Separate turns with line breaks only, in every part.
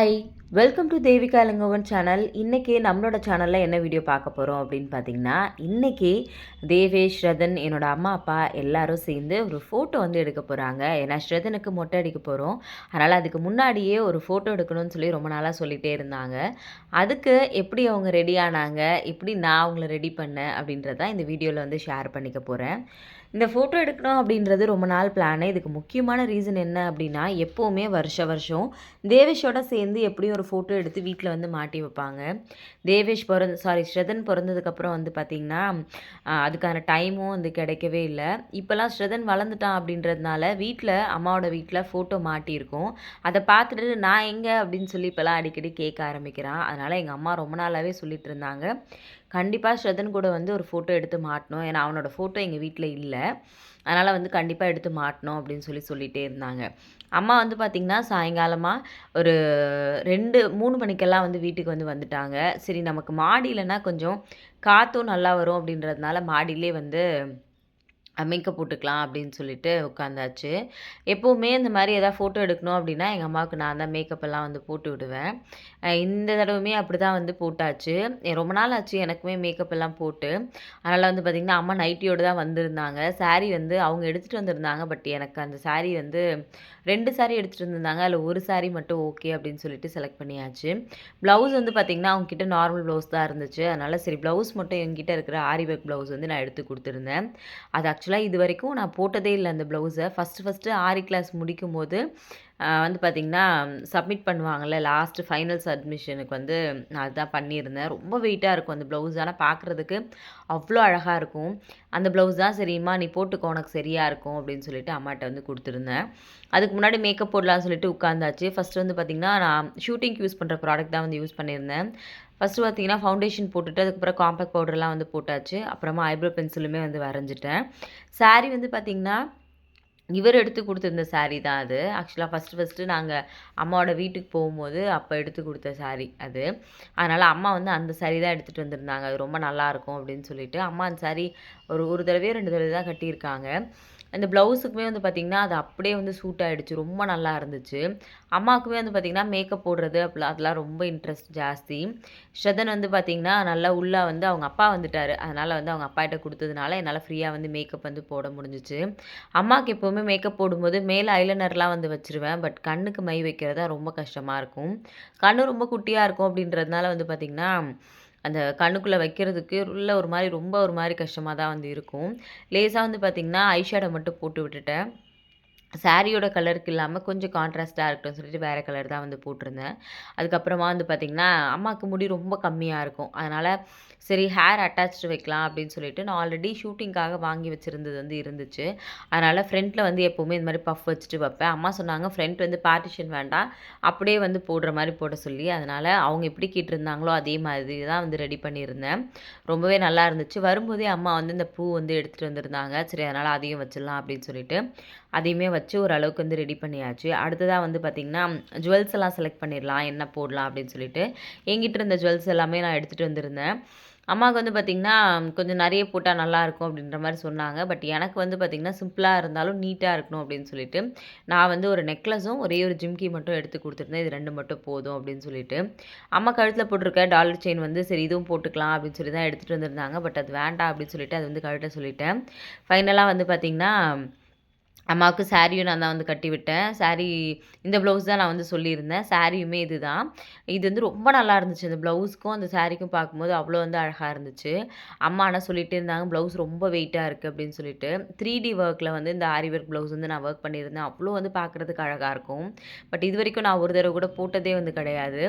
Bye. Welcome to Devika Ilangovan channel இன்றைக்கி நம்மளோட சேனலில் என்ன வீடியோ பார்க்க போகிறோம் அப்படின்னு பார்த்தீங்கன்னா இன்றைக்கி தேவேஷ் ஸ்ரதன் என்னோடய அம்மா அப்பா எல்லாரும் சேர்ந்து ஒரு ஃபோட்டோ வந்து எடுக்க போகிறாங்க ஏன்னா ஸ்ரதனுக்கு மொட்டை அடிக்க போகிறோம் அதனால் அதுக்கு முன்னாடியே ஒரு ஃபோட்டோ எடுக்கணும்னு சொல்லி ரொம்ப நாளாக சொல்லிகிட்டே இருந்தாங்க. அதுக்கு எப்படி அவங்க ரெடி ஆனாங்க? எப்படி நான் அவங்கள ரெடி பண்ணேன்? அப்படின்றத இந்த வீடியோவில் வந்து ஷேர் பண்ணிக்க போகிறேன் இந்த ஃபோட்டோ எடுக்கணும் அப்படின்றது ரொம்ப நாள் பிளானு இதுக்கு முக்கியமான ரீசன் என்ன அப்படின்னா எப்போவுமே வருஷ வருஷம் தேவேஷோட சேர்ந்து எப்படியும் ஒரு ஃபோட்டோ எடுத்து வீட்டில் வந்து மாட்டி வைப்பாங்க. தேவேஷ் பிறந்த சாரி ஸ்ரதன் பிறந்ததுக்கப்புறம் வந்து பார்த்திங்கன்னா அதுக்கான டைமும் வந்து கிடைக்கவே இல்லை. இப்போல்லாம் ஸ்ரதன் வளர்ந்துட்டான் அப்படின்றதுனால வீட்டில் அம்மாவோட வீட்டில் ஃபோட்டோ மாட்டியிருக்கோம். அதை பார்த்துட்டு நான் எங்கே அப்படின்னு சொல்லி இப்போல்லாம் அடிக்கடி கேட்க ஆரம்பிக்கிறான். அதனால் எங்கள் அம்மா ரொம்ப நாளாகவே சொல்லிட்டு இருந்தாங்க. கண்டிப்பாக ஸ்ரதன் கூட வந்து ஒரு ஃபோட்டோ எடுத்து மாட்டணும். ஏன்னா அவனோட ஃபோட்டோ எங்கள் வீட்டில் இல்லை. அதனால் வந்து கண்டிப்பாக எடுத்து மாட்டணும் அப்படின்னு சொல்லி சொல்லிகிட்டே இருந்தாங்க. அம்மா வந்து பார்த்திங்கன்னா சாயங்காலமாக ஒரு ரெண்டு மூணு மணிக்கெல்லாம் வந்து வீட்டுக்கு வந்து வந்துட்டாங்க. சரி நமக்கு மாடியிலனா கொஞ்சம் காற்றும் நல்லா வரும் அப்படின்றதுனால மாடியிலே வந்து மேக்கப் போட்டுக்கலாம் அப்படின்னு சொல்லிட்டு உட்காந்தாச்சு. எப்போவுமே இந்த மாதிரி எதாவது ஃபோட்டோ எடுக்கணும் அப்படின்னா எங்கள் அம்மாவுக்கு நான் தான் மேக்கப் எல்லாம் வந்து போட்டு விடுவேன். இந்த தடவையுமே அப்படி தான் வந்து போட்டாச்சு. ரொம்ப நாள் ஆச்சு எனக்குமே மேக்கப் எல்லாம் போட்டு. அதனால் வந்து பார்த்திங்கன்னா அம்மா நைட்டியோடு தான் வந்திருந்தாங்க. saree வந்து அவங்க எடுத்துகிட்டு வந்திருந்தாங்க பட் எனக்கு அந்த saree வந்து ரெண்டு சாரீ எடுத்துகிட்டு வந்திருந்தாங்க. அதில் ஒரு saree மட்டும் ஓகே அப்படின்னு சொல்லிட்டு செலக்ட் பண்ணியாச்சு. ப்ளவுஸ் வந்து பார்த்திங்கன்னா அவங்கக்கிட்ட நார்மல் ப்ளவுஸ் தான் இருந்துச்சு. அதனால் சரி ப்ளவுஸ் மட்டும் எங்கிட்ட இருக்கிற ஆரி ஒர்க் ப்ளவுஸ் வந்து நான் எடுத்து கொடுத்துருந்தேன். அது ஆக்சுவலாக இது வரைக்கும் நான் போட்டதே இல்லை அந்த ப்ளவுஸை. ஃபஸ்ட்டு ஃபஸ்ட்டு ஆரி கிளாஸ் முடிக்கும் போது வந்து பார்த்திங்கன்னா சப்மிட் பண்ணுவாங்கள்ல லாஸ்ட்டு ஃபைனல் சப்மிஷனுக்கு வந்து நான் அதுதான் பண்ணியிருந்தேன். ரொம்ப வெயிட்டாக இருக்கும் அந்த ப்ளவுஸ் ஆனால் பார்க்குறதுக்கு அவ்வளோ அழகாக இருக்கும். அந்த ப்ளவுஸ் தான் சரிம்மா நீ போட்டுக்கோ உனக்கு சரியாக இருக்கும் அப்படின்னு சொல்லிட்டு அம்மாட்ட வந்து கொடுத்துருந்தேன். அதுக்கு முன்னாடி மேக்கப் போடலாம்னு சொல்லிட்டு உட்காந்தாச்சு ஃபஸ்ட்டு வந்து பார்த்திங்கன்னா நான் ஷூட்டிங்க்கு யூஸ் பண்ணுற ப்ராடக்ட் தான் வந்து யூஸ் பண்ணியிருந்தேன். ஃபஸ்ட்டு பார்த்தீங்கன்னா ஃபவுண்டேஷன் போட்டுட்டு அதுக்கப்புறம் காம்பேக்ட் பவுடர்லாம் வந்து போட்டாச்சு. அப்புறமா ஐப்ரோ பென்சிலுமே வந்து வரைஞ்சிட்டேன். சாரீ வந்து பார்த்திங்கன்னா இவர் எடுத்து கொடுத்துருந்த saree தான் அது. ஆக்சுவலாக ஃபஸ்ட்டு ஃபஸ்ட்டு நாங்கள் அம்மாவோட வீட்டுக்கு போகும்போது அப்போ எடுத்து கொடுத்த saree அது. அதனால் அம்மா வந்து அந்த saree தான் எடுத்துகிட்டு வந்திருந்தாங்க. அது ரொம்ப நல்லாயிருக்கும் அப்படின்னு சொல்லிட்டு அம்மா அந்த saree ஒரு ஒரு தடவையோ ரெண்டு தடவை தான் கட்டியிருக்காங்க. அந்த ப்ளவுஸுக்குமே வந்து பார்த்திங்கன்னா அது அப்படியே வந்து சூட் ஆகிடுச்சு ரொம்ப நல்லா இருந்துச்சு. அம்மாவுக்குமே வந்து பார்த்திங்கன்னா மேக்கப் போடுறது அப்படிலாம் அதெல்லாம் ரொம்ப இன்ட்ரெஸ்ட் ஜாஸ்தி. ஸ்ரதன் வந்து பார்த்திங்கன்னா நல்லா உள்ளே வந்து அவங்க அப்பா வந்துட்டார். அதனால் வந்து அவங்க அப்பாகிட்ட கொடுத்ததுனால என்னால் ஃப்ரீயாக வந்து மேக்கப் வந்து போட முடிஞ்சிச்சு. அம்மாவுக்கு எப்போவுமே மேக்கப் போடும்போது மேலே ஐலைனர்லாம் வந்து வச்சுருவேன். பட் கண்ணுக்கு மை வைக்கிறது தான் ரொம்ப கஷ்டமாக இருக்கும். கண்ணு ரொம்ப குட்டியாக இருக்கும் அப்படின்றதுனால வந்து பார்த்திங்கன்னா அந்த கண்ணுக்குள்ளே வைக்கிறதுக்கு உள்ள ஒரு மாதிரி ரொம்ப ஒரு மாதிரி கஷ்டமாக தான் வந்து இருக்கும். லேசாக வந்து பார்த்திங்கன்னா ஐஷேடோ மட்டும் போட்டு விட்டுட்டேன். சாரியோட கலருக்கு இல்லாமல் கொஞ்சம் கான்ட்ராஸ்ட்டாக இருக்கட்டும் சொல்லிட்டு வேறு கலர் தான் வந்து போட்டிருந்தேன். அதுக்கப்புறமா வந்து பார்த்திங்கன்னா அம்மாவுக்கு முடி ரொம்ப கம்மியாக இருக்கும். அதனால் சரி ஹேர் அட்டாச்சு வைக்கலாம் அப்படின்னு சொல்லிட்டு நான் ஆல்ரெடி ஷூட்டிங்காக வாங்கி வச்சுருந்தது வந்து இருந்துச்சு. அதனால் ஃப்ரண்ட்டில் வந்து எப்போவுமே இந்த மாதிரி பஃப் வச்சுட்டு வைப்பேன். அம்மா சொன்னாங்க ஃப்ரண்ட் வந்து பார்ட்டிஷன் வேண்டாம். அப்படியே வந்து போடுற மாதிரி போட சொல்லி. அதனால் அவங்க எப்படி கேட்டிருந்தாங்களோ அதே மாதிரி தான் வந்து ரெடி பண்ணியிருந்தேன். ரொம்பவே நல்லா இருந்துச்சு. வரும்போதே அம்மா வந்து இந்த பூ வந்து எடுத்துகிட்டு வந்திருந்தாங்க. சரி அதனால் அதையும் வச்சிடலாம் அப்படின்னு சொல்லிட்டு அதையுமே வச்சு ஓரளவுக்கு வந்து ரெடி பண்ணியாச்சு. அடுத்ததாக வந்து பார்த்திங்கன்னா ஜுவல்ஸ் எல்லாம் செலக்ட் பண்ணிடலாம் என்ன போடலாம் அப்படின்னு சொல்லிட்டு. எங்கிட்ட இருந்த ஜுவல்ஸ் எல்லாமே நான் எடுத்துகிட்டு வந்திருந்தேன். அம்மாவுக்கு வந்து பார்த்திங்கன்னா கொஞ்சம் நிறைய போட்டால் நல்லாயிருக்கும் அப்படின்ற மாதிரி சொன்னாங்க. பட் எனக்கு வந்து பார்த்திங்கன்னா சிம்பிளாக இருந்தாலும் நீட்டாக இருக்கணும் அப்படின்னு சொல்லிட்டு நான் வந்து ஒரு நெக்லஸும் ஒரே ஒரு ஜிம்கி மட்டும் எடுத்து கொடுத்துருந்தேன். இது ரெண்டு மட்டும் போதும் அப்படின்னு சொல்லிட்டு. அம்மா கழுத்தில் போட்டிருக்க டாலர் செயின் வந்து சரி இதுவும் போட்டுக்கலாம் அப்படின்னு சொல்லி தான் எடுத்துகிட்டு வந்திருந்தாங்க. பட் அது வேண்டாம் அப்படின்னு சொல்லிட்டு அது வந்து கழுட்ட சொல்லிட்டேன். ஃபைனலாக வந்து பார்த்திங்கன்னா அம்மாவுக்கு சாரியும் நான் தான் வந்து கட்டி விட்டேன் இந்த ப்ளவுஸ் தான் நான் வந்து சொல்லியிருந்தேன். சாரியுமே இது தான் இது வந்து ரொம்ப நல்லா இருந்துச்சு. அந்த ப்ளவுஸ்க்கும் அந்த சாரிக்கும் பார்க்கும்போது அவ்வளோ வந்து அழகாக இருந்துச்சு. அம்மா ஆனால் சொல்லிட்டு இருந்தாங்க ப்ளவுஸ் ரொம்ப வெயிட்டாக இருக்குது அப்படின்னு சொல்லிட்டு. த்ரீ டி ஒர்க்கில் வந்து இந்த ஆரி ஒர்க் ப்ளவுஸ் வந்து நான் ஒர்க் பண்ணியிருந்தேன். அவ்வளோ வந்து பார்க்குறதுக்கு அழகாக இருக்கும். பட் இது வரைக்கும் நான் ஒரு தடவை கூட போட்டதே வந்து கிடையாது.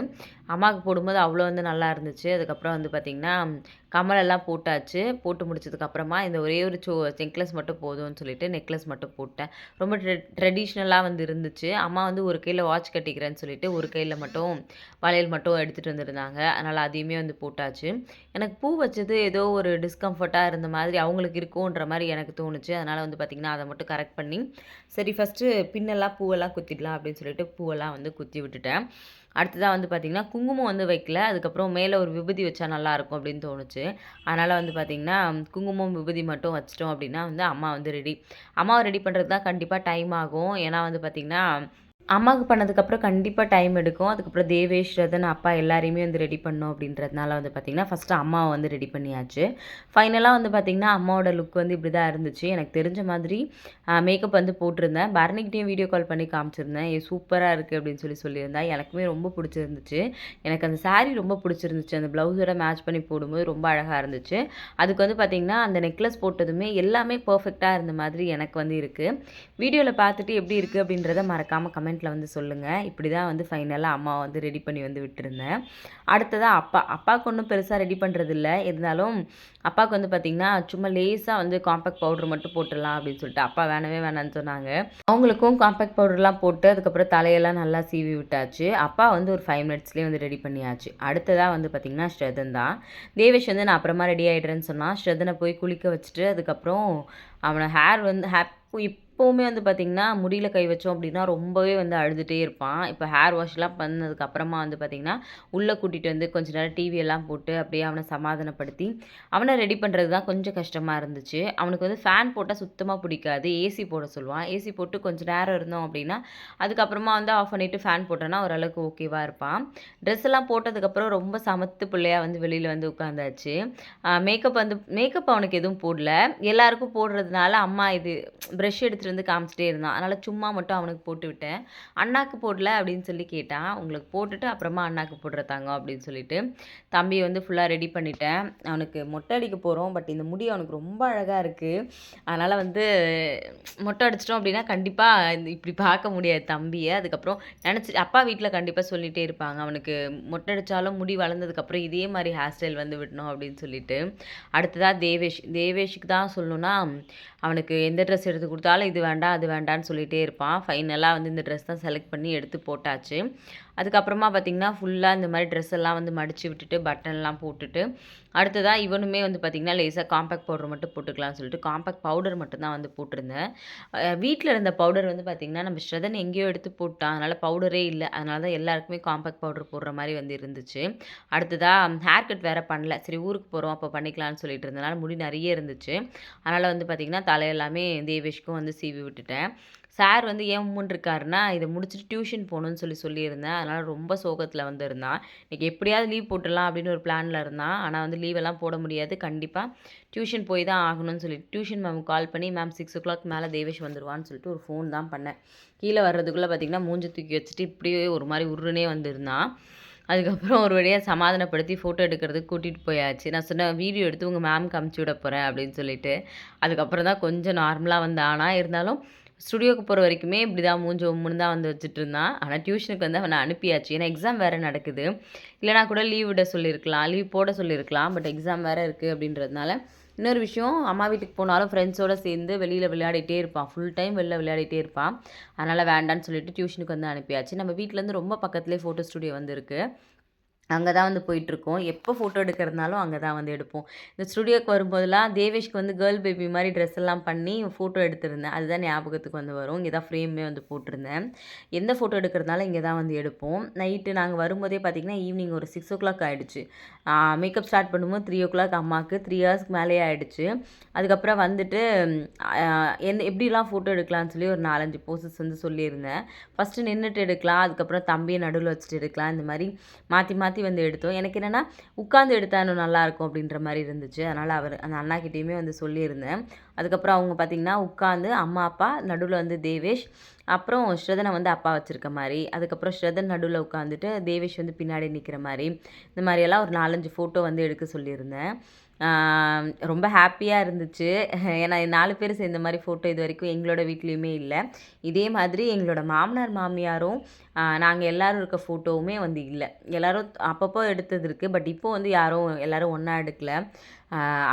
அம்மாவுக்கு போடும்போது அவ்வளோ வந்து நல்லா இருந்துச்சு. அதுக்கப்புறம் வந்து பார்த்திங்கன்னா கமலெல்லாம் போட்டாச்சு. போட்டு முடிச்சதுக்கப்புறமா இந்த ஒரே ஒரு சோ நெக்லஸ் மட்டும் போதும்னு சொல்லிட்டு நெக்லஸ் மட்டும் போட்டேன் ரொம்ப ட்ரெ ட்ரெடிஷ்னலாக வந்து இருந்துச்சு. அம்மா வந்து ஒரு கையில் வாட்ச் கட்டிக்கிறேன்னு சொல்லிட்டு ஒரு கையில் மட்டும் வளையல் மட்டும் எடுத்துகிட்டு வந்திருந்தாங்க. அதனால் அதையுமே வந்து போட்டாச்சு. எனக்கு பூ வச்சது ஏதோ ஒரு டிஸ்கம்ஃபர்ட்டாக இருந்த மாதிரி அவங்களுக்கு இருக்கும்ன்ற மாதிரி எனக்கு தோணுச்சு. அதனால் வந்து பார்த்திங்கன்னா அதை மட்டும் கரெக்ட் பண்ணி சரி ஃபஸ்ட்டு பின்னெல்லாம் பூவெல்லாம் குத்திடலாம் அப்படின்னு சொல்லிட்டு பூவெல்லாம் வந்து குத்தி விட்டுட்டேன். அடுத்ததாக வந்து பார்த்திங்கன்னா குங்குமம் வந்து வைக்கல. அதுக்கப்புறம் மேலே ஒரு விபூதி வச்சா நல்லாயிருக்கும் அப்படின்னு தோணுச்சு. அதனால் வந்து பார்த்திங்கன்னா குங்குமம் விபூதி மட்டும் வச்சிட்டோம் அப்படின்னா வந்து அம்மா வந்து ரெடி அம்மாவை ரெடி பண்ணுறதுக்கு தான் கண்டிப்பாக டைம் ஆகும். ஏன்னா வந்து பார்த்திங்கன்னா அம்மாவுக்கு பண்ணதுக்கப்புறம் கண்டிப்பாக டைம் எடுக்கும். அதுக்கப்புறம் தேவேஷ் ரதன் அப்பா எல்லாரையுமே வந்து ரெடி பண்ணோம் அப்படின்றதுனால வந்து பார்த்திங்கன்னா ஃபஸ்ட்டு அம்மாவை வந்து ரெடி பண்ணியாச்சு. ஃபைனலாக வந்து பார்த்திங்கன்னா அம்மாவோட லுக் வந்து இப்படி தான் இருந்துச்சு. எனக்கு தெரிஞ்ச மாதிரி மேக்கப் வந்து போட்டிருந்தேன். பரணிக்கிட்டையும் வீடியோ கால் பண்ணி காமிச்சிருந்தேன். ஏ சூப்பராக இருக்குது அப்படின்னு சொல்லி சொல்லியிருந்தேன் எனக்குமே ரொம்ப பிடிச்சிருந்துச்சு. எனக்கு அந்த சாரீ ரொம்ப பிடிச்சிருந்துச்சு. அந்த ப்ளவுஸோட மேட்ச் பண்ணி போடும்போது ரொம்ப அழகாக இருந்துச்சு. அதுக்கு வந்து பார்த்திங்கன்னா அந்த நெக்லஸ் போட்டதுமே எல்லாமே பர்ஃபெக்டாக இருந்த மாதிரி எனக்கு வந்து இருக்குது வீடியோவில் பார்த்துட்டு எப்படி இருக்குது அப்படின்றத மறக்காமல் கமெண்ட்டில் வந்து சொல்லுங்கள் இப்படி தான் வந்து ஃபைனலாக அம்மா வந்து ரெடி பண்ணி வந்து விட்டுருந்தேன். அடுத்ததாக அப்பா அப்பாவுக்கு ஒன்றும் பெருசாக ரெடி பண்ணுறது இல்லை இருந்தாலும் அப்பாவுக்கு வந்து பார்த்திங்கன்னா சும்மா லேசாக வந்து காம்பேக்ட் பவுடர் மட்டும் போட்டுடலாம் அப்படின்னு சொல்லிட்டு அப்பா வேணவே வேணான்னு சொன்னாங்க. அவங்களுக்கும் காம்பேக்ட் பவுடர்லாம் போட்டு அதுக்கப்புறம் தலையெல்லாம் நல்லா சீவி விட்டாச்சு. அப்பா வந்து ஒரு ஃபைவ் மினிட்ஸ்லேயே வந்து ரெடி பண்ணியாச்சு. அடுத்ததாக வந்து பார்த்திங்கன்னா ஸ்ரதன் தான். தேவேஷ் வந்து நான் அப்புறமா ரெடி ஆகிடுறேன்னு சொன்னால் ஸ்ரதனை போய் குளிக்க வச்சுட்டு அதுக்கப்புறம் அவனை ஹேர் வந்து ஹேப் எப்போவுமே வந்து பார்த்திங்கன்னா முடியில் கை வச்சோம் அப்படின்னா ரொம்பவே வந்து அழுதுகிட்டே இருப்பான். இப்போ ஹேர் வாஷ்லாம் பண்ணதுக்கப்புறமா வந்து பார்த்திங்கன்னா உள்ளே கூட்டிகிட்டு வந்து கொஞ்ச நேரம் டிவியெல்லாம் போட்டு அப்படியே அவனை சமாதானப்படுத்தி அவனை ரெடி பண்ணுறது தான் கொஞ்சம் கஷ்டமாக இருந்துச்சு. அவனுக்கு வந்து ஃபேன் போட்டால் சுத்தமாக பிடிக்காது. ஏசி போட சொல்லுவான். ஏசி போட்டு கொஞ்சம் நேரம் இருந்தோம் அப்படின்னா அதுக்கப்புறமா வந்து ஆஃப் பண்ணிவிட்டு ஃபேன் போட்டோன்னா ஓரளவுக்கு ஓகேவாக இருப்பான். ட்ரெஸ் எல்லாம் போட்டதுக்கப்புறம் ரொம்ப சமத்து பிள்ளையாக வந்து வெளியில் வந்து உட்காந்தாச்சு மேக்கப் வந்து மேக்கப் அவனுக்கு எதுவும் போடல. எல்லாருக்கும் போடுறதுனால அம்மா இது ப்ரெஷ் எடுத்துகிட்டு வந்து காமிச்சிட்டே இருந்தான். அதனால் சும்மா மட்டும் அவனுக்கு போட்டு விட்டேன். அண்ணாக்கு போடல அப்படின்னு சொல்லி கேட்டான். உங்களுக்கு போட்டுட்டு அப்புறமா அண்ணாக்கு போடுற அப்படின்னு சொல்லிட்டு தம்பியை வந்து ஃபுல்லாக ரெடி பண்ணிட்டேன். அவனுக்கு மொட்டை அடிக்க போகிறோம் பட் இந்த முடி அவனுக்கு ரொம்ப அழகாக இருக்குது அதனால் வந்து மொட்டை அடிச்சிட்டோம் அப்படின்னா கண்டிப்பாக இந்த இப்படி பார்க்க முடியாது தம்பியை. அதுக்கப்புறம் நினச்சி அப்பா வீட்டில் கண்டிப்பாக சொல்லிகிட்டே இருப்பாங்க. அவனுக்கு மொட்டை அடித்தாலும் முடி வளர்ந்ததுக்கப்புறம் இதே மாதிரி ஹேர் ஸ்டைல் வந்து விடணும் அப்படின்னு சொல்லிட்டு. அடுத்ததாக தேவேஷ் தேவேஷுக்கு தான் சொல்லணும்னா அவனுக்கு எந்த ட்ரெஸ் எடுத்து கொடுத்தாலும் இது வேண்டாம் அது வேண்டான்னு சொல்லிகிட்டே இருப்பான். ஃபைனலாக வந்து இந்த ட்ரெஸ் தான் செலக்ட் பண்ணி எடுத்து போட்டாச்சு. அதுக்கப்புறமா பார்த்திங்கன்னா ஃபுல்லாக இந்த மாதிரி ட்ரெஸ் எல்லாம் வந்து மடித்து விட்டுட்டு பட்டன்லாம் போட்டுட்டு அடுத்ததாக இவனுமே வந்து பார்த்திங்கன்னா லேசாக காம்பேக்ட் பவுடர் மட்டும் போட்டுக்கலாம்னு சொல்லிட்டு காம்பேக்ட் பவுடர் மட்டும் தான் வந்து போட்டிருந்தேன். வீட்டில் இருந்த பவுடர் வந்து பார்த்திங்கன்னா நம்ம ஸ்ரதன் எங்கேயோ எடுத்து போட்டான். அதனால் பவுடரே இல்லை. அதனால தான் எல்லாருக்குமே காம்பேக்ட் பவுடர் போடுற மாதிரி வந்து இருந்துச்சு. அடுத்ததாக ஹேர் கட் வேறு பண்ணல. சரி ஊருக்கு போகிறோம் அப்போ பண்ணிக்கலாம்னு சொல்லிட்டு இருந்தனால முடி நிறைய இருந்துச்சு. அதனால் வந்து பார்த்திங்கன்னா தலையெல்லாமே தேவேஷ்க்கும் வந்து சீவி விட்டுட்டேன். சார் வந்து ஏன் உம்முன்னு இருக்காருன்னா இதை முடிச்சுட்டு டியூஷன் போகணுன்னு சொல்லி சொல்லியிருந்தேன். அதனால் ரொம்ப சோகத்தில் வந்து இருந்தான் இன்றைக்கி எப்படியாவது லீவ் போட்டுடலாம் அப்படின்னு ஒரு பிளானில் இருந்தான் ஆனால் வந்து லீவெல்லாம் போட முடியாது. கண்டிப்பாக டியூஷன் போய் தான் ஆகணும்னு சொல்லி டியூஷன் மேம் கால் பண்ணி மேம் சிக்ஸ் ஓ கிளாக் மேலே தேவேஷ் வந்துடுவான்னு சொல்லிட்டு ஒரு ஃபோன் தான் பண்ணேன். கீழே வர்றதுக்குள்ளே பார்த்திங்கன்னா மூஞ்சி தூக்கி வச்சுட்டு இப்படியே ஒரு மாதிரி உருனே வந்திருந்தான் அதுக்கப்புறம் ஒரு வழியாக சமாதானப்படுத்தி ஃபோட்டோ எடுக்கிறதுக்கு கூட்டிகிட்டு போயாச்சு. நான் சொன்னேன் வீடியோ எடுத்து உங்கள் மேம்க்கு அமுச்சு விட போகிறேன் அப்படின்னு சொல்லிட்டு. அதுக்கப்புறம் தான் கொஞ்சம் நார்மலாக வந்து ஆனால் இருந்தாலும் ஸ்டுடியோக்கு போகிற வரைக்குமே இப்படி தான் மூஞ்சி ஒம்முன்னு தான் வந்து வச்சுட்டு இருந்தான். ஆனால் டியூஷனுக்கு வந்து அவனை அனுப்பியாச்சு. ஏன்னா எக்ஸாம் வேறு நடக்குது. இல்லைனா கூட லீவ் விட சொல்லியிருக்கலாம். லீவ் போட சொல்லியிருக்கலாம். பட் எக்ஸாம் வேறு இருக்குது அப்படின்றதுனால இன்னொரு விஷயம் அம்மா வீட்டுக்கு போனாலும் ஃப்ரெண்ட்ஸோடு சேர்ந்து வெளியில் விளையாடிட்டே இருப்பான். ஃபுல் டைம் வெளில விளையாடிட்டே இருப்பான். அதனால் வேண்டான்னு சொல்லிட்டு டியூஷனுக்கு வந்து அனுப்பியாச்சு. நம்ம வீட்டிலேருந்து ரொம்ப பக்கத்துலேயே ஃபோட்டோ ஸ்டுடியோ வந்துருக்கு அங்கே தான் வந்து போயிட்டுருக்கோம். எப்போ ஃபோட்டோ எடுக்கிறதுனாலும் அங்கே தான் வந்து எடுப்போம். இந்த ஸ்டுடியோக்கு வரும்போதெல்லாம் தேவேஷ்க்கு வந்து கேர்ள் பேபி மாதிரி ட்ரெஸ் எல்லாம் பண்ணி ஃபோட்டோ எடுத்திருந்தேன். அதுதான் ஞாபகத்துக்கு வந்து வரும். இங்கே தான் ஃப்ரேமே வந்து போட்டிருந்தேன். எந்த ஃபோட்டோ எடுக்கிறதுனால இங்கே தான் வந்து எடுப்போம். நைட்டு நாங்கள் வரும்போதே பார்த்திங்கன்னா ஈவினிங் ஒரு சிக்ஸ் ஓ கிளாக் ஆகிடுச்சு மேக்கப் ஸ்டார்ட் பண்ணும்போது த்ரீ ஓ கிளாக் அம்மாவுக்கு த்ரீ ஹவர்ஸ்க்கு மேலேயே ஆகிடுச்சு அதுக்கப்புறம் வந்துட்டு எந்த எப்படிலாம் ஃபோட்டோ எடுக்கலாம்னு சொல்லி ஒரு நாலஞ்சு போசஸ் வந்து சொல்லியிருந்தேன். ஃபஸ்ட்டு நின்றுட்டு எடுக்கலாம். அதுக்கப்புறம் தம்பியை நடுவில் வச்சுட்டு எடுக்கலாம். இந்த மாதிரி மாற்றி மாற்றி வந்து எடுத்தோம். எனக்கு என்னென்னா உட்காந்து எடுத்தால் இன்னும் நல்லாயிருக்கும் அப்படின்ற மாதிரி இருந்துச்சு. அதனால் அவர் அந்த அண்ணாக்கிட்டேயுமே வந்து சொல்லியிருந்தேன். அதுக்கப்புறம் அவங்க பார்த்திங்கன்னா உட்காந்து அம்மா அப்பா நடுவில் வந்து தேவேஷ் அப்புறம் ஸ்ரதனை வந்து அப்பா வச்சுருக்க மாதிரி அதுக்கப்புறம் ஸ்ரதன் நடுவில் உட்காந்துட்டு தேவேஷ் வந்து பின்னாடி நிற்கிற மாதிரி இந்த மாதிரியெல்லாம் ஒரு நாலஞ்சு ஃபோட்டோ வந்து எடுக்க சொல்லியிருந்தேன். ரொம்ப ஹாப்பியாக இருந்துச்சு. ஏன்னா நாலு பேர் சேர்ந்த மாதிரி ஃபோட்டோ இது வரைக்கும் எங்களோட வீட்லேயுமே இல்லை. இதே மாதிரி எங்களோட மாமனார் மாமியாரும் நாங்கள் எல்லோரும் இருக்க ஃபோட்டோவுமே வந்து இல்லை. எல்லோரும் அப்பப்போ எடுத்தது இருக்குது பட் இப்போது வந்து யாரும் எல்லோரும் ஒன்றா எடுக்கல.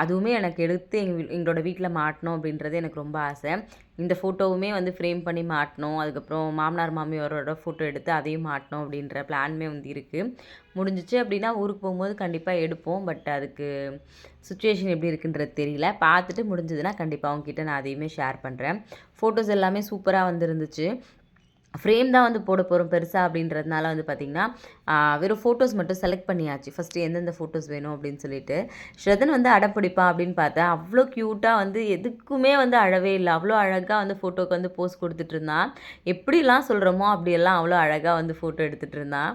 அதுவுமே எனக்கு எடுத்து எங்கள் எங்களோட வீட்டில் மாட்டணும் அப்படின்றது எனக்கு ரொம்ப ஆசை. இந்த ஃபோட்டோவுமே வந்து ஃப்ரேம் பண்ணி மாட்டணும். அதுக்கப்புறம் மாமனார் மாமியாரோட ஃபோட்டோ எடுத்து அதையும் மாட்டணும் அப்படின்ற பிளானுமே வந்து இருக்குது முடிஞ்சிச்சு அப்படின்னா ஊருக்கு போகும்போது கண்டிப்பாக எடுப்போம். பட் அதுக்கு சுச்சுவேஷன் எப்படி இருக்குன்றது தெரியல. பார்த்துட்டு முடிஞ்சதுன்னா கண்டிப்பாக அவங்ககிட்ட நான் அதையுமே ஷேர் பண்ணுறேன் ஃபோட்டோஸ் எல்லாமே சூப்பராக வந்துருந்துச்சு. ஃப்ரேம் தான் வந்து போட போகிறோம் பெருசாக அப்படின்றதுனால வந்து பார்த்திங்கன்னா வெறும் ஃபோட்டோஸ் மட்டும் செலக்ட் பண்ணியாச்சு. ஃபஸ்ட்டு எந்தெந்த ஃபோட்டோஸ் வேணும் அப்படின்னு சொல்லிட்டு. ஸ்ரதன் வந்து அடம் அப்படின்னு பார்த்தேன். அவ்வளோ க்யூட்டாக வந்து எதுக்குமே வந்து அழவே இல்லை. அவ்வளோ அழகாக வந்து ஃபோட்டோக்கு வந்து போஸ் கொடுத்துட்டு இருந்தான். எப்படிலாம் சொல்கிறோமோ அப்படியெல்லாம் அவ்வளோ அழகாக வந்து ஃபோட்டோ எடுத்துகிட்டு இருந்தான்.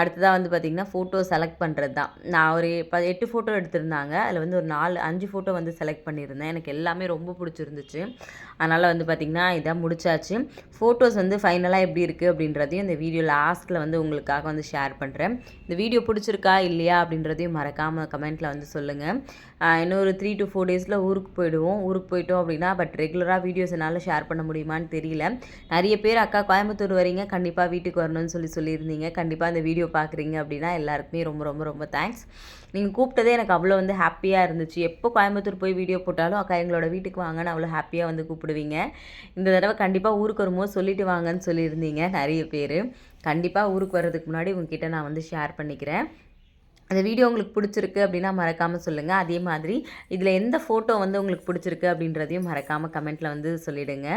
அடுத்ததாக வந்து பார்த்திங்கன்னா ஃபோட்டோ செலக்ட் பண்ணுறது தான் நான் ஒரு ப எட்டு ஃபோட்டோ எடுத்திருந்தாங்க. அதில் வந்து ஒரு நாலு அஞ்சு ஃபோட்டோ வந்து செலக்ட் பண்ணியிருந்தேன். எனக்கு எல்லாமே ரொம்ப பிடிச்சிருந்துச்சு. அதனால் வந்து பார்த்திங்கன்னா இதான் முடிச்சாச்சு. ஃபோட்டோஸ் வந்து ஃபைனலாக எப்படி இருக்குது அப்படின்றதையும் இந்த வீடியோ லாஸ்ட்டில் வந்து உங்களுக்காக வந்து ஷேர் பண்ணுறேன் இந்த வீடியோ பிடிச்சிருக்கா இல்லையா அப்படின்றதையும் மறக்காமல் கமெண்ட்டில் வந்து சொல்லுங்கள் இன்னொரு த்ரீ டு ஃபோர் டேஸில் ஊருக்கு போயிடுவோம். ஊருக்கு போயிட்டோம் அப்படின்னா பட் ரெகுலராக வீடியோஸ் என்னால் ஷேர் பண்ண முடியுமான்னு தெரியல. நிறைய பேர் அக்கா கோயம்புத்தூர் வரீங்க. கண்டிப்பாக வீட்டுக்கு வரணும்னு சொல்லி சொல்லியிருந்தீங்க. கண்டிப்பாக அந்த வீடியோ பார்க்குறீங்க அப்படின்னா எல்லாருக்குமே ரொம்ப ரொம்ப ரொம்ப தேங்க்ஸ் நீங்கள் கூப்பிட்டதே எனக்கு அவ்வளோ வந்து ஹாப்பியாக இருந்துச்சு. எப்போ கோயம்புத்தூர் போய் வீடியோ போட்டாலும் அக்கா எங்களோட வீட்டுக்கு வாங்கன்னு அவ்வளோ ஹாப்பியாக வந்து கூப்பிடுவீங்க. இந்த தடவை கண்டிப்பாக ஊருக்கு வரும்போது சொல்லிட்டு வாங்கன்னு சொல்லியிருந்தீங்க நிறைய பேர். கண்டிப்பாக ஊருக்கு வர்றதுக்கு முன்னாடி உங்ககிட்ட நான் வந்து ஷேர் பண்ணிக்கிறேன். அந்த வீடியோ உங்களுக்கு பிடிச்சிருக்கு அப்படின்னா மறக்காமல் சொல்லுங்கள் அதே மாதிரி இதில் எந்த ஃபோட்டோ வந்து உங்களுக்கு பிடிச்சிருக்கு அப்படின்றதையும் மறக்காமல் கமெண்ட்டில் வந்து சொல்லிவிடுங்க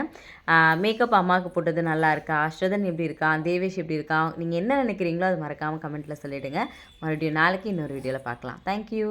மேக்கப் அம்மாவுக்கு போட்டது நல்லா இருக்கா? அஸ்ரதன் எப்படி இருக்கான் தேவேஷ் எப்படி இருக்கான் நீங்கள் என்ன நினைக்கிறீங்களோ அது மறக்காமல் கமெண்ட்டில் சொல்லிவிடுங்க மறுபடியும் நாளைக்கு இன்னொரு வீடியோவில் பார்க்கலாம். தேங்க்யூ